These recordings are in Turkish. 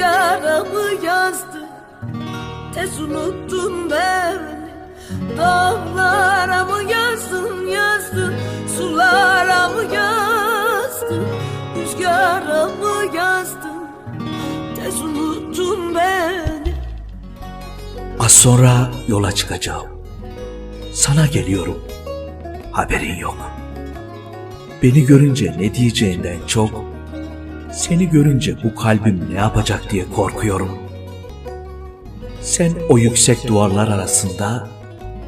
Rüzgara mı yazdı Tez unuttun beni Dağlara yazdın yazdın Sulara yazdın Rüzgara yazdın Tez unuttun beni Az sonra yola çıkacağım. Sana geliyorum. Haberin yok. Beni görünce ne diyeceğinden çok, seni görünce bu kalbim ne yapacak diye korkuyorum. Sen o yüksek duvarlar arasında,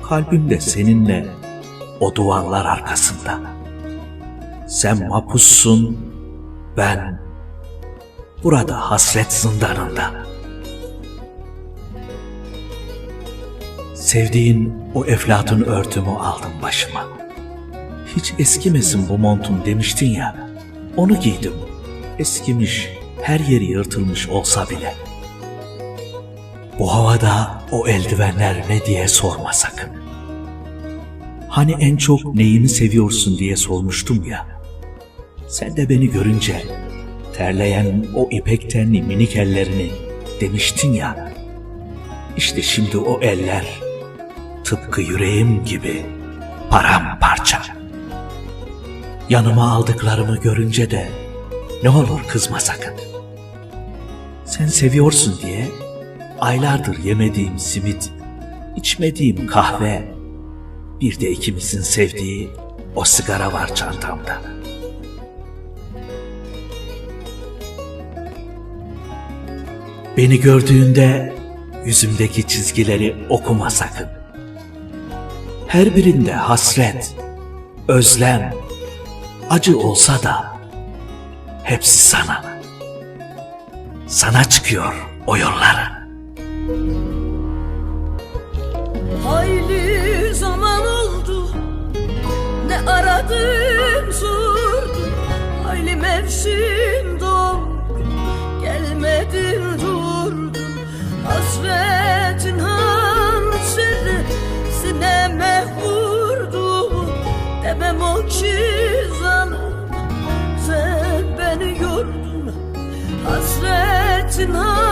kalbim de seninle o duvarlar arkasında. Sen mahpussun, ben burada hasret zindanında. Sevdiğin o eflatun örtümü aldım başıma. Hiç eskimesin bu montun demiştin ya. Onu giydim. Eskimiş, her yeri yırtılmış olsa bile. Bu havada o eldivenler ne diye sorma sakın. Hani en çok neyimi seviyorsun diye sormuştum ya. Sen de beni görünce terleyen o ipek tenli minik ellerini demiştin ya. İşte şimdi o eller tıpkı yüreğim gibi paramparça. Yanıma aldıklarımı görünce de ne olur kızma sakın. Sen seviyorsun diye aylardır yemediğim simit, içmediğim kahve, bir de ikimizin sevdiği o sigara var çantamda. Beni gördüğünde yüzümdeki çizgileri okuma sakın. Her birinde hasret, özlem, acı olsa da hepsi sana. Sana çıkıyor o yollara. Hayli zaman oldu. Ne aradım sordum Hayli mevsim doldu Gelmedin durdun Hasretin hançeri Sineme vurdu. Demem o ki Hasretin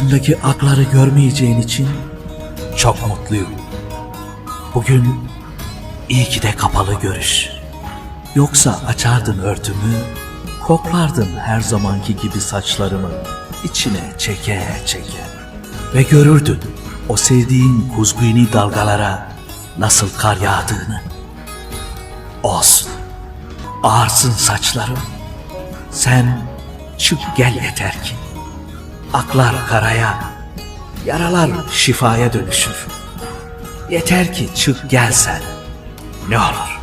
Saçımdaki akları görmeyeceğin için çok mutluyum. Bugün iyi ki de kapalı görüş. Yoksa açardın örtümü, koklardın her zamanki gibi saçlarımı içine çeke çeke. Ve görürdün o sevdiğin kuzguni dalgalara nasıl kar yağdığını. Olsun, ağarsın saçlarım. Sen çık gel yeter ki. Aklar karaya, yaralar şifaya dönüşür. Yeter ki çık gel sen. Ne olur.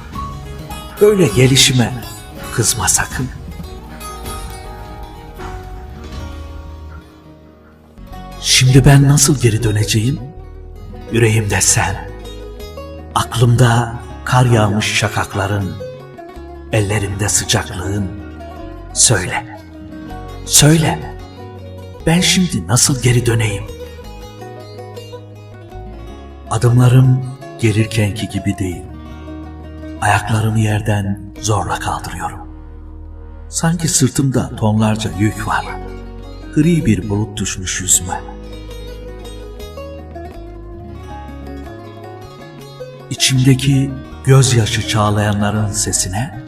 Böyle gelişime kızma sakın. Şimdi ben nasıl geri döneceğim? Yüreğimde sen. Aklımda kar yağmış şakakların, ellerimde sıcaklığın. Söyle. Söyle. Ben şimdi nasıl geri döneyim? Adımlarım gelirkenki gibi değil. Ayaklarımı yerden zorla kaldırıyorum. Sanki sırtımda tonlarca yük var. Gri bir bulut düşmüş yüzüme. İçimdeki gözyaşı çağlayanların sesine,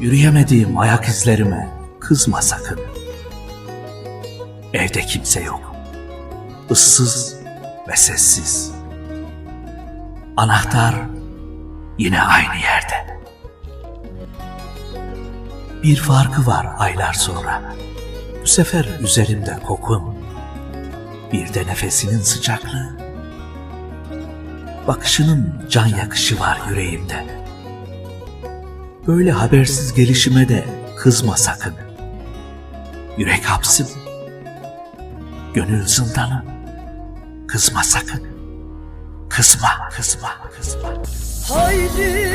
yürüyemediğim ayak izlerime kızma sakın. Evde kimse yok. Issız ve sessiz. Anahtar yine aynı yerde. Bir farkı var aylar sonra. Bu sefer üzerimde kokum. Bir de nefesinin sıcaklığı. Bakışının can yakışı var yüreğimde. Böyle habersiz gelişime de kızma sakın. Yürek hapsim gönül zindanı. Kızma sakın. Kızma, kızma, kızma. Haydi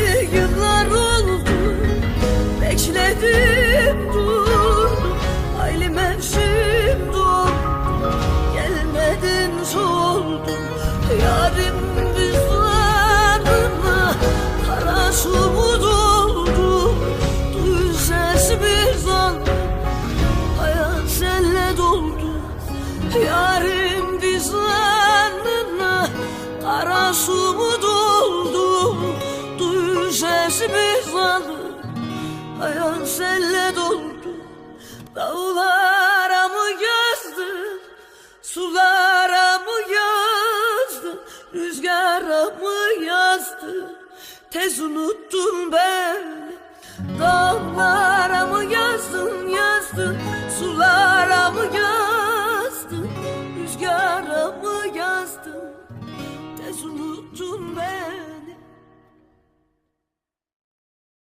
tez unuttun ben. Dağlara mı yazdın yazdın?